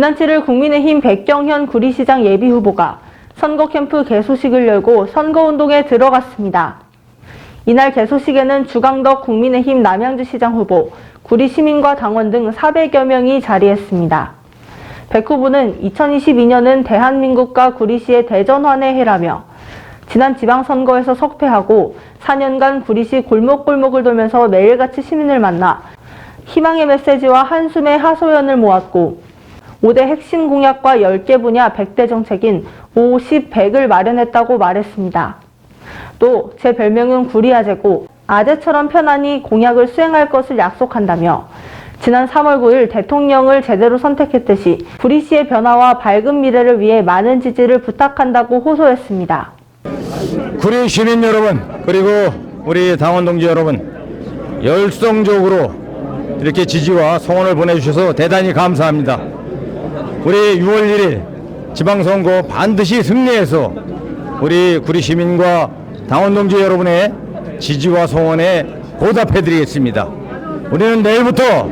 지난 7일 국민의힘 백경현 구리시장 예비후보가 선거 캠프 개소식을 열고 선거운동에 들어갔습니다. 이날 개소식에는 주강덕 국민의힘 남양주시장 후보, 구리 시민과 당원 등 400여 명이 자리했습니다. 백 후보는 2022년은 대한민국과 구리시의 대전환의 해라며 지난 지방선거에서 석패하고 4년간 구리시 골목골목을 돌면서 매일같이 시민을 만나 희망의 메시지와 한숨의 하소연을 모았고 5대 핵심 공약과 10개 분야 100대 정책인 50, 100을 마련했다고 말했습니다. 또 제 별명은 구리아재고 아재처럼 편안히 공약을 수행할 것을 약속한다며 지난 3월 9일 대통령을 제대로 선택했듯이 구리시의 변화와 밝은 미래를 위해 많은 지지를 부탁한다고 호소했습니다. 구리 시민 여러분 그리고 우리 당원 동지 여러분 열성적으로 이렇게 지지와 성원을 보내주셔서 대단히 감사합니다. 우리 6월 1일 지방선거 반드시 승리해서 우리 구리 시민과 당원 동지 여러분의 지지와 성원에 보답해 드리겠습니다. 우리는 내일부터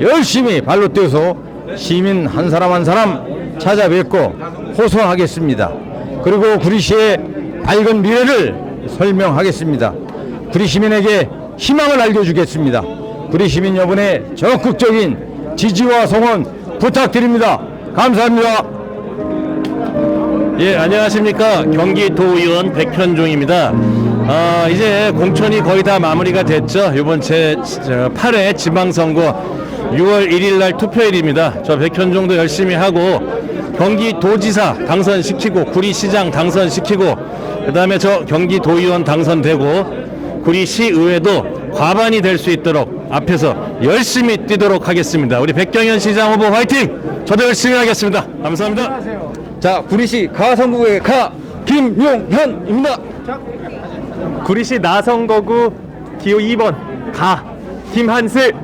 열심히 발로 뛰어서 시민 한 사람 한 사람 찾아뵙고 호소하겠습니다. 그리고 구리시의 밝은 미래를 설명하겠습니다. 구리 시민에게 희망을 알려주겠습니다. 구리 시민 여러분의 적극적인 지지와 성원 부탁드립니다. 감사합니다. 예, 안녕하십니까. 경기도의원 백현종입니다. 아, 이제 공천이 거의 다 마무리가 됐죠. 이번 제 8회 지방선거 6월 1일 날 투표일입니다. 저 백현종도 열심히 하고 경기도지사 당선시키고 구리시장 당선시키고 그다음에 저 경기도의원 당선되고 구리시의회도 과반이 될 수 있도록 앞에서 열심히 뛰도록 하겠습니다. 우리 백경현 시장 후보 화이팅! 저도 열심히 하겠습니다. 감사합니다. 자, 구리시 가성구의 가 김용현입니다. 구리시 나성거구 기호 2번 가 김한슬